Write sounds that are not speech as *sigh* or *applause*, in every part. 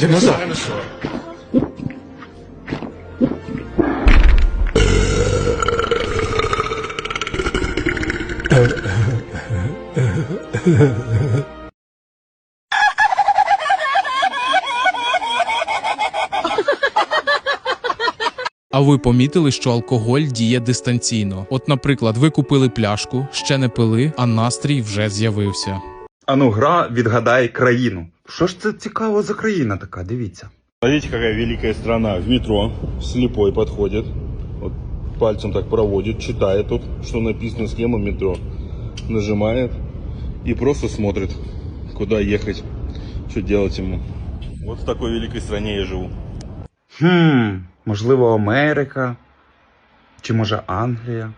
Динозавр. А ви помітили, що алкоголь діє дистанційно? От, наприклад, ви купили пляшку, ще не пили, а настрій вже з'явився. Ану, гра відгадай країну. Що ж це цікаво за країна така? Дивіться. Смотрите, какая великая страна. В метро слепой подходит, вот пальцем так проводит, читает тут, что написано, схема метро. Нажимает и просто смотрит, куда ехать, что делать ему. Вот в такой великой стране я живу. Хм, можливо, Америка. Чи може Англія?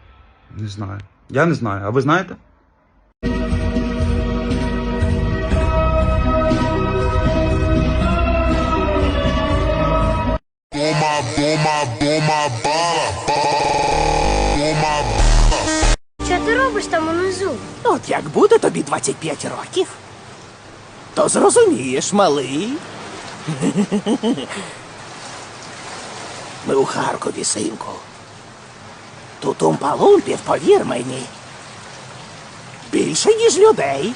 Не знаю. Я не знаю. А ви знаєте? Що ти робиш там унизу? От як буде тобі 25 років, то зрозумієш, малий. Ми у Харкові, синку. Тут умпалумпів, повір мені. Більше, ніж людей.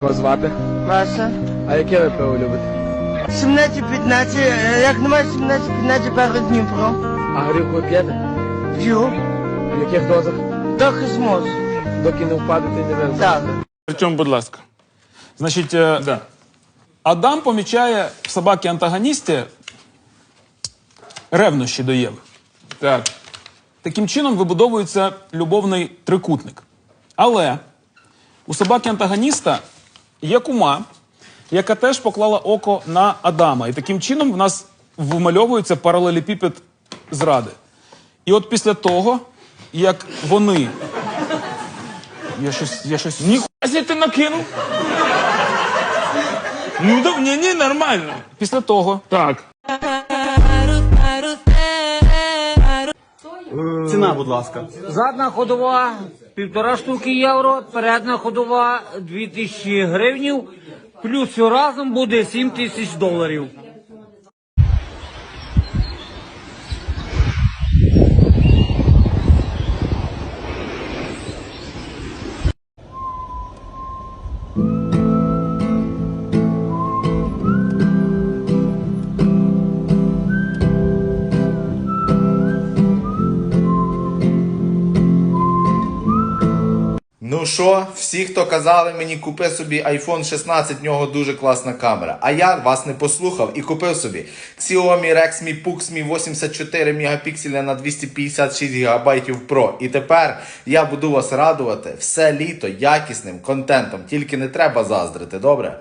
Вас звати? Маша, А яке ви пиво любите? 17-15, е, як немає 17-15 перед Дніпро. А горілку п'єте? П'ю, В яких дозах? трохи зможу. Доки не впадете і не вирвете. Так. Артем, будь ласка. Значить, е, Адам помічає в собаки антагоністі ревнощі до Єви. Так. Таким чином вибудовується любовний трикутник. Але у собаки антагоніста є кума, яка теж поклала око на Адама. І таким чином в нас вимальовується паралелепіпед зради. І от після того, як вони. Я щось. Я щось. Ніхуя ти накинув? Ну, да, ні, ні, нормально. Після того, Так. Ціна, будь ласка. Задна ходова півтора штуки євро, передня ходова дві тисячі гривнів, плюс все разом буде сім тисяч доларів. Ну що, всі, хто казали мені, купи собі iPhone 16, в нього дуже класна камера. А я вас не послухав і купив собі Xiaomi Rexmi Puxmi 84 мегапікселя на 256 ГБ Pro. І тепер я буду вас радувати все літо якісним контентом. Тільки не треба заздрити, добре?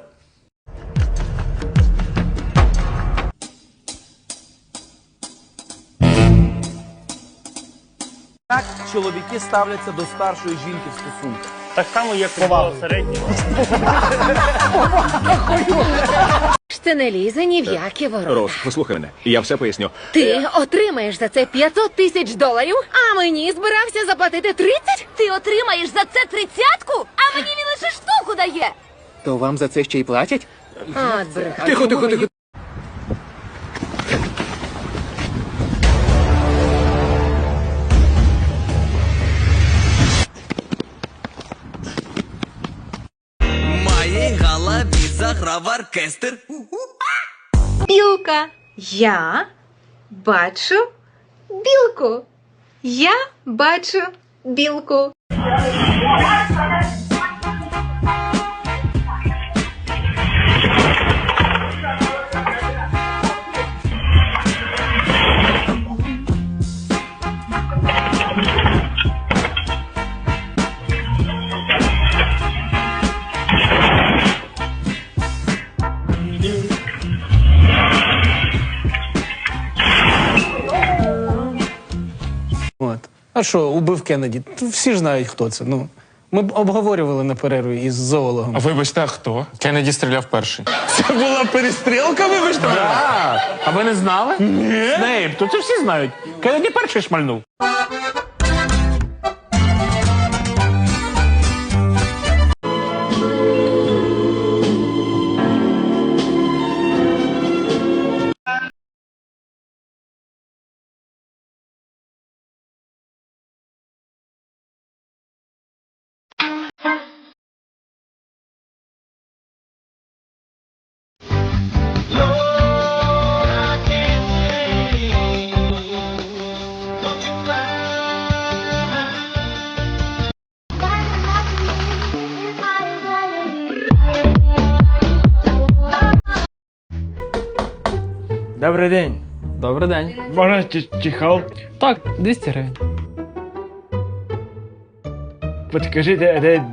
Так чоловіки ставляться до старшої жінки в стосунках. Так само, як повага середнього. Це не лізе ні в які ворота. Рос, послухай мене, я все поясню. Ти отримаєш за це 500 тисяч доларів, а мені збирався заплатити 30? Ти отримаєш за це тридцятку, а мені він лише штуку дає. То вам за це ще й платять? От брехня. Тихо, тихо, тихо. Заграв оркестр. Білка. Я бачу білку. Я бачу білку. А що, убив Кеннеді? Всі ж знають, хто це. Ну, ми б обговорювали на перерві із зоологом. А вибачте, а хто? Кеннеді стріляв перший. Це була перестрілка, вибачте. Да. А ви не знали? Ні. Снейп, то це всі знають. Кеннеді перший шмальнув. Добрий день. Добрий день. Можна чехол? Так, 200 гривень. Підкажи, де, де,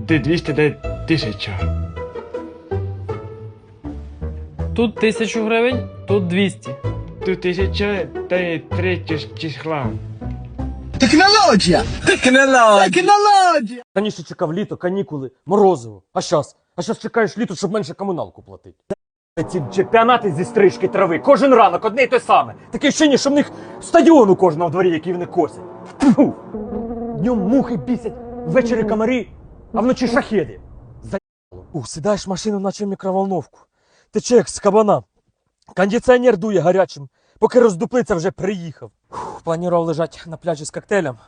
де 200, де 1000. Тут 1000 гривень, тут 200. Тут 1000, та й три числа. Технологія! Технологія! Технологія! Раніше чекав літо, канікули, морозиво. А щас? А щас чекаєш літо, щоб менше комуналку платити. Ці чемпіонати зі стрижки трави. Кожен ранок одне й те саме. Таке ощущення, що в них стадіон у кожного в дворі, який вони косять. Фу. Днем мухи бісять, ввечері комарі, а вночі шахеди. Заїбало. Ух, сідаєш в машину, наче мікроволновку. Тече як з кабана. Кондиціонер дує гарячим. Поки роздуплиться, вже приїхав. Планував лежати на пляжі з коктейлем,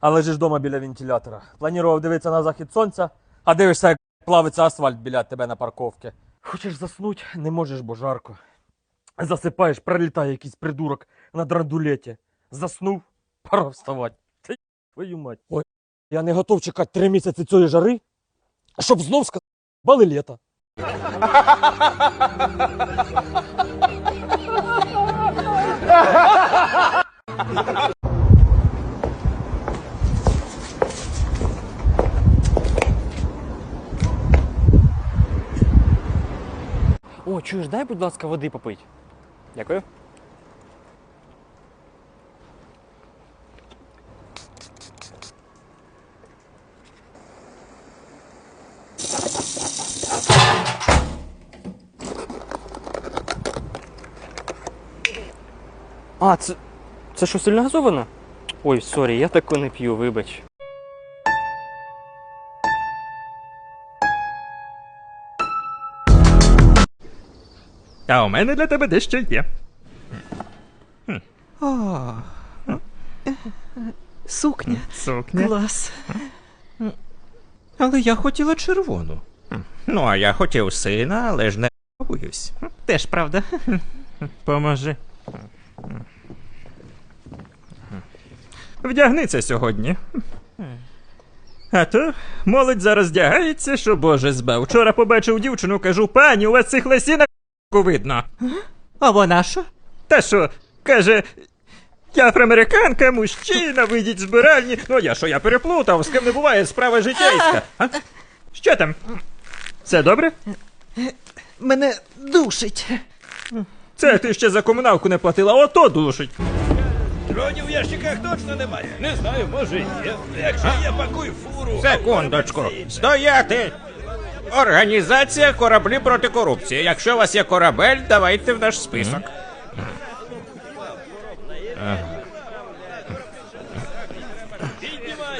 а лежиш вдома біля вентилятора. Планував дивитися на захід сонця, а дивишся, як плавиться асфальт біля тебе на парковці. Хочеш заснуть, не можеш, бо жарко. Засипаєш, прилітає якийсь придурок на драндулеті. Заснув, *laughs* пора вставати. Та й *laughs* твою мать. Ой, я не готов чекати три місяці цієї жари, щоб знов сказати, бали літа. *laughs* О, чуєш, дай, будь ласка, води попить. Дякую. А, це. Це що, сильно газовано? Ой, сорі, я таку не п'ю, вибач. А у мене для тебе дещо є. О, сукня. Сукня. Клас. Але я хотіла червону. Ну, а я хотів сина, але ж не боюсь. Теж правда. Поможи. Вдягни це сьогодні. А то молодь зараз вдягається, що боже збав. Вчора побачив дівчину, кажу, пані, у вас цих лосінок видно. А вона що? Та що, каже, я афроамериканка, мужчина, вийдіть з збиральні. Ну я що, я переплутав, з ким не буває справа життєйська. А? Що там? Все добре? Мене душить. Це ти ще за комуналку не платила, ото душить. Дронів в ящиках точно немає. Не знаю, може є. Якщо є, пакуй фуру. Секундочку. Стояти! Організація кораблі проти корупції. Якщо у вас є корабель, давайте в наш список.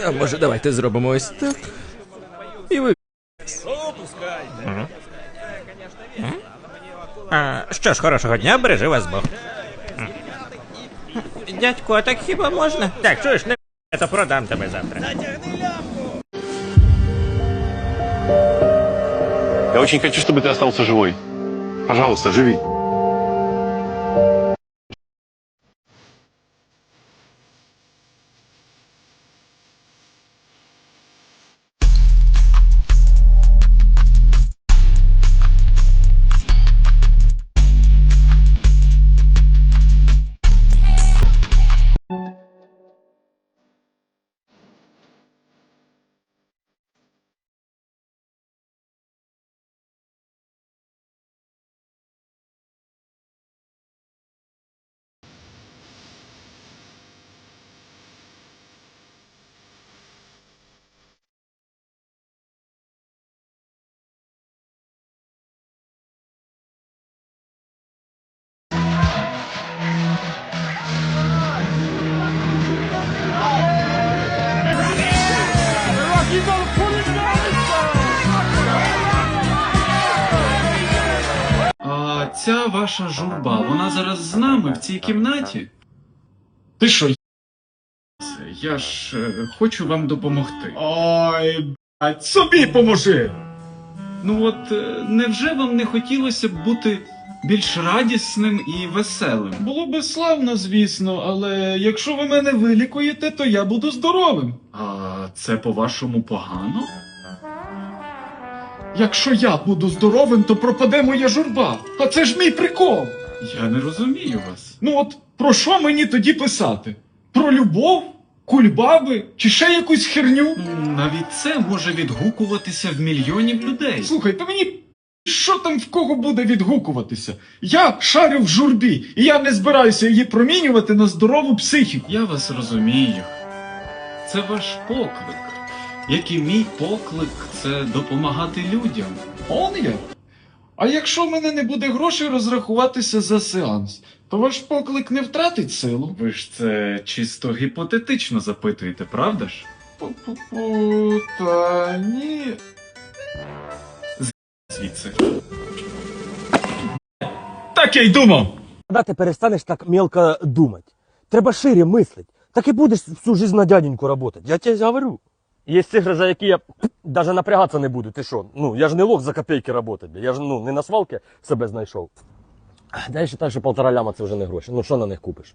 А може давайте зробимо ось так. І ви. А, що ж, хорошого дня, бережи вас Бог. Дядько, а так хіба можна? Так, чуєш, не то продам тебе завтра. Я очень хочу, чтобы ты остался живой. Пожалуйста, живи. Ця ваша журба, вона зараз з нами в цій кімнаті? Ти що? Я ж е, хочу вам допомогти. Ой, блядь, собі поможи. Ну от е, невже вам не хотілося б бути більш радісним і веселим? Було би славно, звісно, але якщо ви мене вилікуєте, то я буду здоровим. А це по-вашому погано? Якщо я буду здоровим, то пропаде моя журба. А це ж мій прикол. Я не розумію вас. Ну от про що мені тоді писати? Про любов? Кульбаби чи ще якусь херню? Навіть це може відгукуватися в мільйонів людей. Слухайте, мені що там в кого буде відгукуватися? Я шарю в журбі, і я не збираюся її промінювати на здорову психіку. Я вас розумію. Це ваш поклик. Як і мій поклик це допомагати людям. Он як? А якщо в мене не буде грошей розрахуватися за сеанс, то ваш поклик не втратить силу. Ви ж це чисто гіпотетично запитуєте, правда ж? Пу-пу-пу, та ні. Звідси. Так я й думав. Когда ти перестанеш так мелко думати? Треба шире мислити. Так і будеш всю жизнь на дяденьку работать. Я тебе говорю. Є цифри, за які я даже напрягатися не буду. Ти що? Ну, я ж не лох за копійки бля. Я ж ну, не на свалки себе знайшов. Да я вважаю, що полтора ляма це вже не гроші. Ну що на них купиш?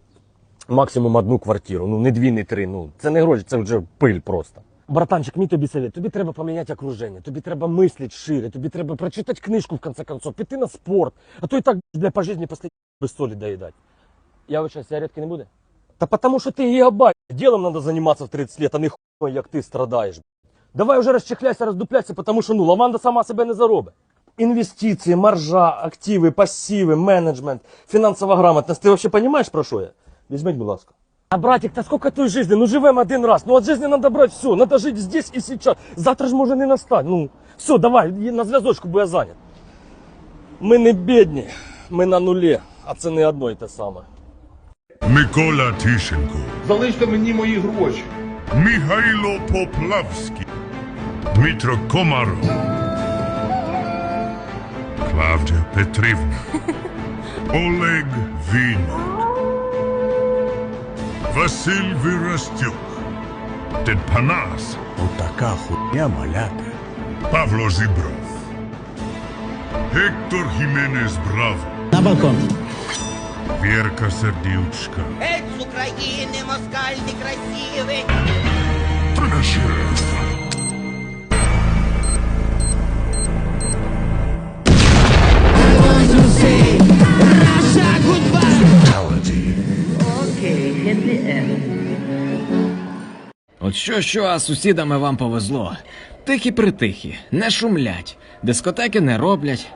Максимум одну квартиру, ну не дві, не три. Ну це не гроші, це вже пиль просто. Братанчик, мій тобі совет. Тобі треба поміняти окруження, тобі треба мислити шире, тобі треба прочитати книжку в конце концов, піти на спорт, а то і так бля, по житті без солі доїдати. Я вичаю, сигаретки не буде? Та потому що ти гігабайт. Ділом треба займатися в 30 лет, а не хуйною, як ти страдаєш. Давай вже розчехляйся, роздупляйся, потому що ну, лаванда сама себе не заробить. Інвестиції, маржа, активи, пасиви, менеджмент, фінансова грамотність. Ти взагалі розумієш, про що я? Візьміть, будь ласка. А братик, та сколько той жизни? Ну живем один раз. Ну от жизни надо брать все. Надо жить здесь и сейчас. Завтра ж може не настать. Ну, все, давай, на зв'язочку, бо я зайнят. Ми не бідні, ми на нулі, а це не одно і те саме. Микола Тищенко, Залиште мені мої гроші. Михайло Поплавський, Дмитро Комаров, Клавдія Петрівна, *laughs* Олег Вінник, Василь Виростюк, Дед Панас, Отака хуйня малята, Павло Зібров, Гектор Хіменес Браво, На балкон. Вірка Сердючка, Геть з України, москаль некрасивий. От що, що, а з сусідами вам повезло. Тихі притихі, не шумлять, дискотеки не роблять.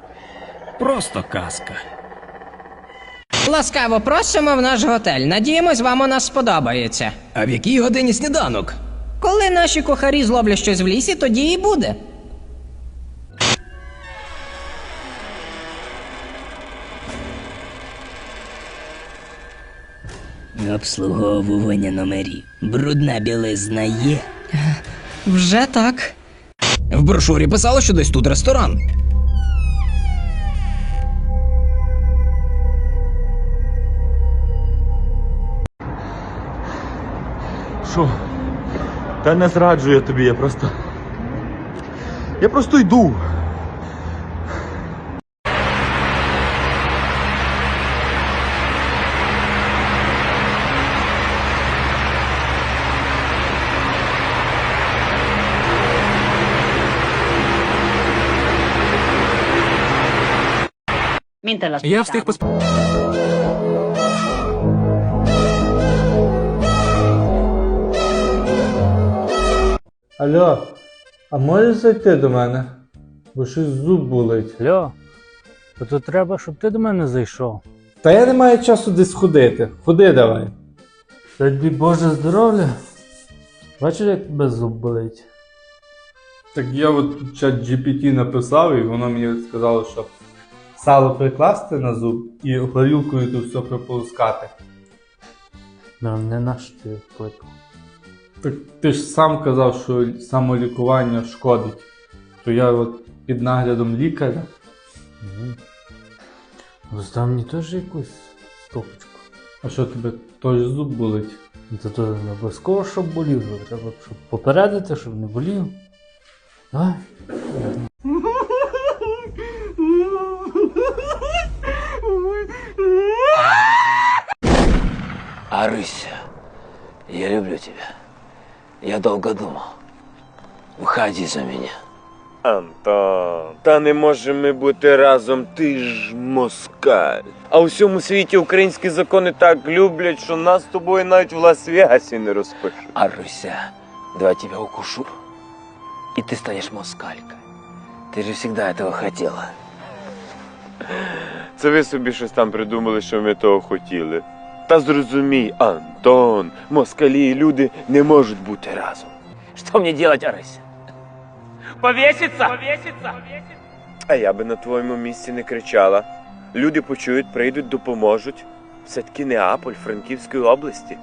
Просто казка. Ласкаво просимо в наш готель. Надіємось, вам у нас сподобається. А в якій годині сніданок? Коли наші кухарі зловлять щось в лісі, тоді і буде. Обслуговування номерів. Брудна білизна є. Вже так. В брошурі писало, що десь тут ресторан. Що? Та не зраджую я тобі, я просто. Я просто йду. Я встиг посп... Алло, а можеш зайти до мене? Бо щось зуб болить. Алло, то тут треба, щоб ти до мене зайшов. Та я не маю часу десь ходити. Ходи давай. Тобі Боже здоров'я. Бачиш, як тебе зуб болить? Так я от чат GPT написав, і воно мені сказало, що сало прикласти на зуб і горілкою тут все прополоскати. Ну, не наш ти кликав. Так ти ж сам казав, що самолікування шкодить. То я от під наглядом лікаря. Здав мені теж якусь стопочку. А що тебе теж зуб болить? Це то не обов'язково, щоб болів, треба щоб попередити, щоб не болів. Давай. Арыся, я люблю тебя. Я долго думал. Выходи за меня. Антон, та не можемо ми бути разом, ти ж москаль. А у всьому світі українські закони так люблять, що нас з тобою навіть в Лас-Вегасі не розпишуть. Аруся, давай тебя укушу, и ты станешь москалькой. Ты же всегда этого хотела. Це ви собі щось там придумали, що ми того хотіли. Та зрозумій, Антон, москалі і люди не можуть бути разом. Что мне делать, Арися? Повіситься? Повеситься? А я би на твоєму місці не кричала. Люди почують, прийдуть, допоможуть. Все-таки Неаполь Франківської області.